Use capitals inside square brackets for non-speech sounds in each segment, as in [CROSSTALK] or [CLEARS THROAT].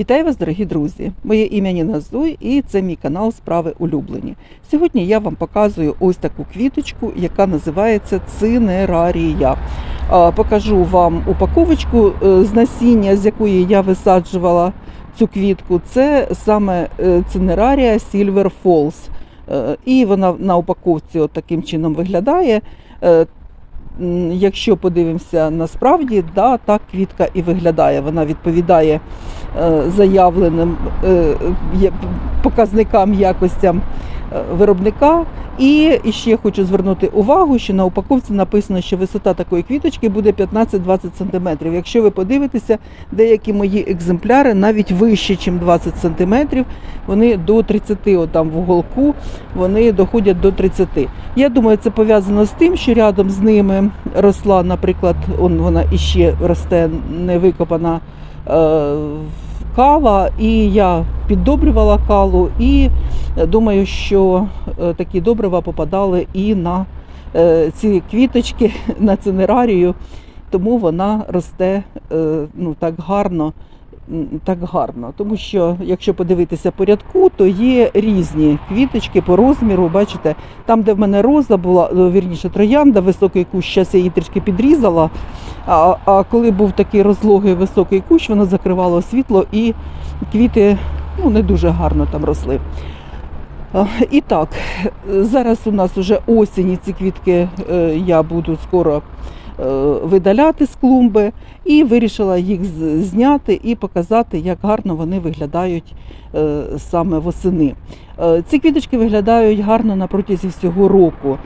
Вітаю вас, дорогі друзі! Моє ім'я Ніна Зуй і це мій канал Справи улюблені. Сьогодні я вам показую ось таку квіточку, яка називається цинерарія. Покажу вам упаковочку е, з насіння, з якої я висаджувала цю квітку. Це саме е, цинерарія Silver Falls. Е, І вона на упаковці от таким чином виглядає. Якщо подивимося насправді, да, так квітка і виглядає. Вона відповідає е, заявленим е, показникам якостям виробника. І ще хочу звернути увагу, що на упаковці написано, що висота такої квіточки буде 15-20 см. Якщо ви подивитеся, деякі мої екземпляри навіть вище, ніж 20 см, вони до 30, отам в уголку, вони доходять до 30. Я думаю, це пов'язано з тим, що рядом з ними росла, наприклад, он, вона іще росте невикопана е, кава, і я піддобрювала калу, і е, думаю, що е, такі добрива попадали і на е, ці квіточки, [LAUGHS] на цинерарію, тому вона росте ну, так гарно. Так гарно, тому що якщо подивитися по рядку, то є різні квіточки по розміру. Бачите, там, де в мене роза була, ну, вірніше троянда, високий кущ, зараз я її трішки підрізала. А, а коли був такий розлогий високий кущ, воно закривало світло і квіти ну, не дуже гарно там росли. І так, зараз у нас вже осінь, і ці квітки е, я буду скоро е, видаляти з клумби і вирішила їх зняти і показати, як гарно вони виглядають е, саме восени. Е, Ці квіточки виглядають гарно на протязі всього року.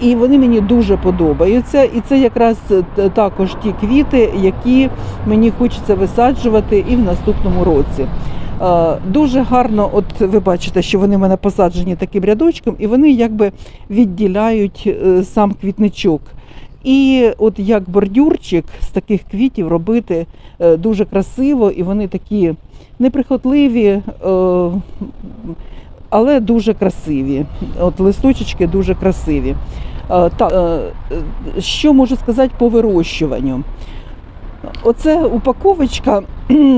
І вони мені дуже подобаються. І це якраз також ті квіти, які мені хочеться висаджувати і в наступному році. Е, Дуже гарно, от ви бачите, що вони в мене посаджені таким рядочком, і вони якби відділяють е, сам квітничок. І от як бордюрчик з таких квітів робити е, дуже красиво, і вони такі неприхотливі, е, але дуже красиві. От листочечки дуже красиві. Е, е, що можу сказати по вирощуванню? Оце упаковочка,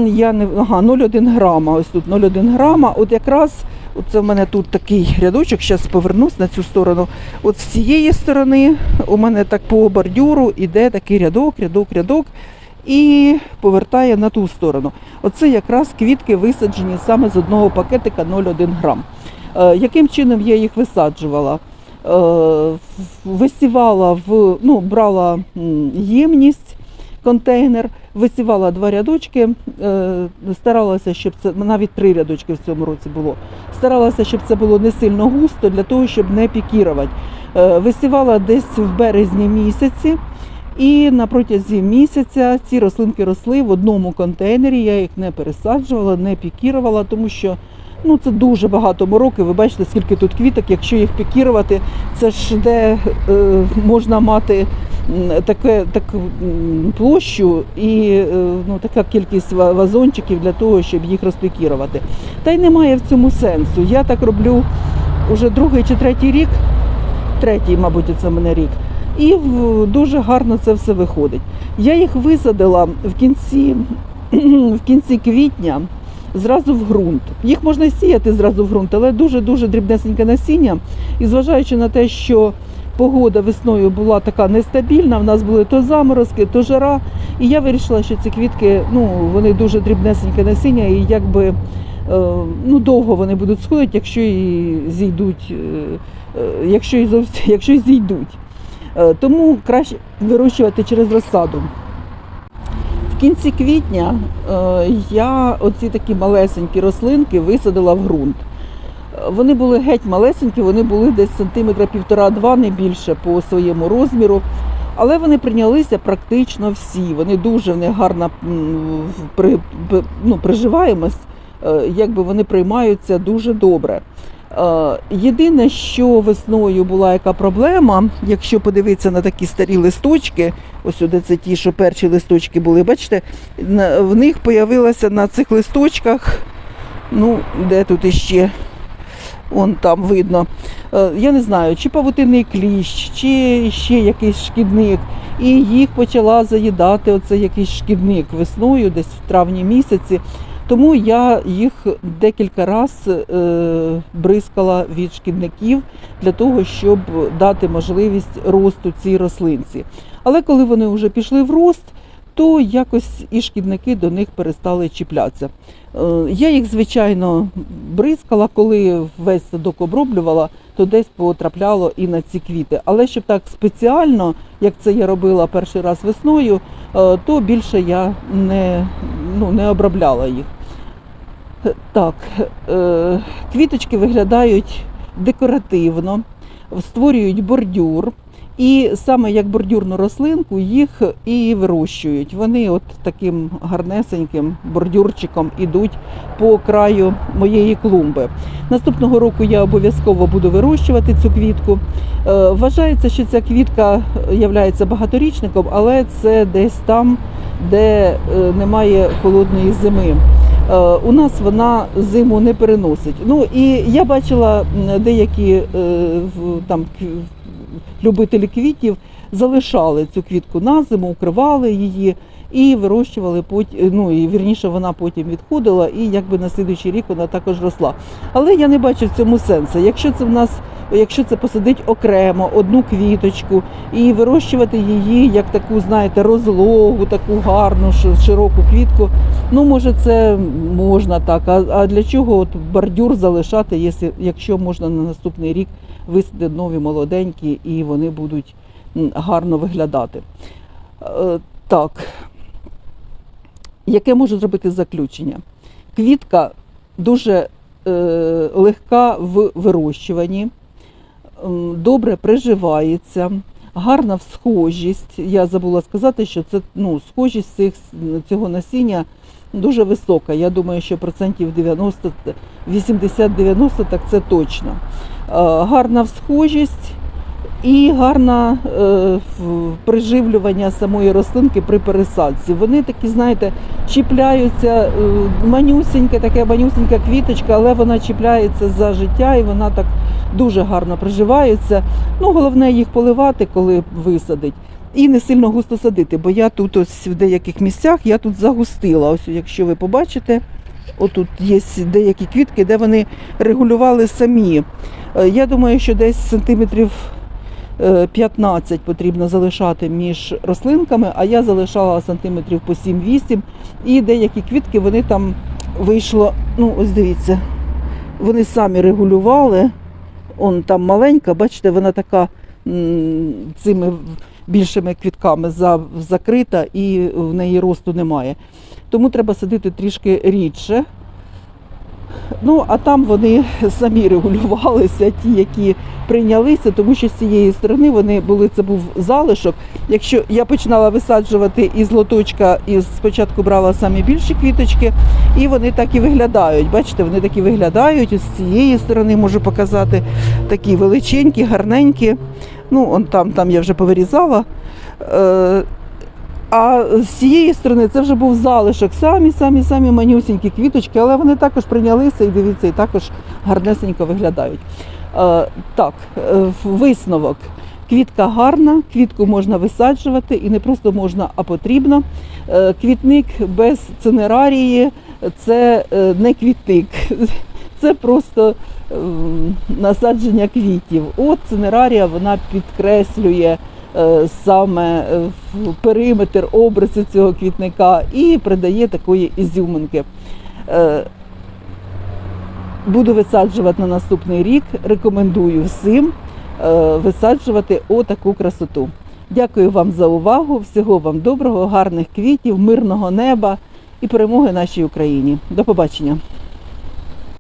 я не ага, 0,1 грама. Ось тут 0,1 грама. От якраз оце в мене тут такий рядочок. Зараз повернусь на цю сторону. От з цієї сторони у мене так по бордюру іде такий рядок, рядок, рядок. І повертає на ту сторону. Оце якраз квітки висаджені саме з одного пакетика 0,1 грам. Е, яким чином я їх висаджувала? Е, висівала в, ну, брала ємність, контейнер, висівала два рядочки, е, старалася, щоб це навіть три рядочки в цьому році було. Старалася, щоб це було не сильно густо для того, щоб не пікірувати. Е, Висівала десь в березні місяці. І на протязі місяця ці рослинки росли в одному контейнері. Я їх не пересаджувала, не пікірувала, тому що ну це дуже багато мороки. Ви бачите, скільки тут квіток. Якщо їх пікірувати, це ж де е, можна мати таке, таку площу і е, ну, така кількість вазончиків для того, щоб їх розпікірувати. Та й немає в цьому сенсу. Я так роблю уже другий чи третій рік, третій, мабуть, це мене рік. І дуже гарно це все виходить. Я їх висадила в кінці, [CLEARS THROAT] в кінці квітня зразу в ґрунт. Їх можна сіяти зразу в ґрунт, але дуже-дуже дрібнесеньке насіння. І зважаючи на те, що погода весною була така нестабільна, в нас були то заморозки, то жара. І я вирішила, що ці квітки, ну, вони дуже дрібнесеньке насіння, і якби е, ну, довго вони будуть сходити, якщо і зійдуть, е, е, якщо і зовсім, [LAUGHS] якщо і зійдуть. Тому краще вирощувати через розсаду. В кінці квітня е, я оці такі малесенькі рослинки висадила в ґрунт. Вони були геть малесенькі, вони були десь сантиметра півтора-два, не більше по своєму розміру. Але вони прийнялися практично всі. Вони дуже в них гарна ну, приживаємость, е, якби вони приймаються дуже добре. Е, Єдине, що весною була яка проблема, якщо подивитися на такі старі листочки, ось сюди це ті, що перші листочки були, бачите, в них появилося на цих листочках, ну, де тут іще, вон там видно, е, я не знаю, чи павутинний кліщ, чи ще якийсь шкідник. І їх почала заїдати оце якийсь шкідник весною, десь в травні місяці. Тому я їх декілька раз е, бризкала від шкідників для того, щоб дати можливість росту цій рослинці. Але коли вони вже пішли в рост, то якось і шкідники до них перестали чіплятися. Е, Я їх, звичайно, бризкала, коли весь садок оброблювала, то десь потрапляло і на ці квіти. Але щоб так спеціально, як це я робила перший раз весною, е, то більше я не, ну, не обробляла їх. Е, Так, квіточки виглядають декоративно, створюють бордюр. І саме як бордюрну рослинку їх і вирощують. Вони от таким гарнесеньким бордюрчиком ідуть по краю моєї клумби. Наступного року я обов'язково буду вирощувати цю квітку. Е, Вважається, що ця квітка є багаторічником, але це десь там, де е, немає холодної зими. Е, У нас вона зиму не переносить. Ну і я бачила деякі там любителі квітів залишали цю квітку на зиму, укривали її і вирощували потім. Ну і вірніше вона потім відходила, і якби на слідуючий рік вона також росла. Але я не бачу в цьому сенсу. Якщо це в нас, якщо це посадить окремо одну квіточку і вирощувати її як таку, знаєте, розлогу, таку гарну, широку квітку, ну може це можна так. А, а для чого от бордюр залишати, якщо, якщо можна на наступний рік висадити нові молоденькі і вони будуть гарно виглядати. Е, Так, яке можу зробити заключення? Квітка дуже е, легка в вирощуванні, добре приживається, гарна всхожість. Я забула сказати, що це ну, схожість цих, цього насіння дуже висока. Я думаю, що процентів 90, 80-90 так це точно. Е, Гарна всхожість і гарне е, приживлювання самої рослинки при пересадці. Вони такі, знаєте, чіпляються, е, манюсінька, така манюсінька квіточка, але вона чіпляється за життя і вона так дуже гарно приживається. Ну, головне їх поливати, коли висадить. І не сильно густо садити, бо я тут ось в деяких місцях я тут загустила. Ось якщо ви побачите, отут є деякі квітки, де вони регулювали самі. Е, Я думаю, що десь сантиметрів 15 потрібно залишати між рослинками, а я залишала сантиметрів по 7-8. І деякі квітки вони там вийшло, ну ось дивіться, вони самі регулювали. Он там маленька, бачите, вона така цими більшими квітками закрита і в неї росту немає. Тому треба садити трішки рідше. Ну, а там вони самі регулювалися, ті, які прийнялися, тому що з цієї сторони вони були, це був залишок. Якщо я починала висаджувати із лоточка, і спочатку брала самі більші квіточки, і вони так і виглядають. Бачите, вони такі виглядають. Ось з цієї сторони можу показати такі величенькі, гарненькі. Ну, он там, там я вже повирізала. А з цієї сторони це вже був залишок, самі, самі, самі манюсінькі квіточки, але вони також прийнялися і дивіться, і також гарнесенько виглядають. Е, так, е, висновок. Квітка гарна, квітку можна висаджувати і не просто можна, а потрібно. Е, квітник без цинерарії це не квітник, [LAUGHS] це просто насадження квітів. От цинерарія вона підкреслює саме е, в периметр обриси цього квітника і придає такої ізюминки. Е, Буду висаджувати на наступний рік. Рекомендую всім е, висаджувати отаку красоту. Дякую вам за увагу. Всього вам доброго, гарних квітів, мирного неба і перемоги нашій Україні. До побачення.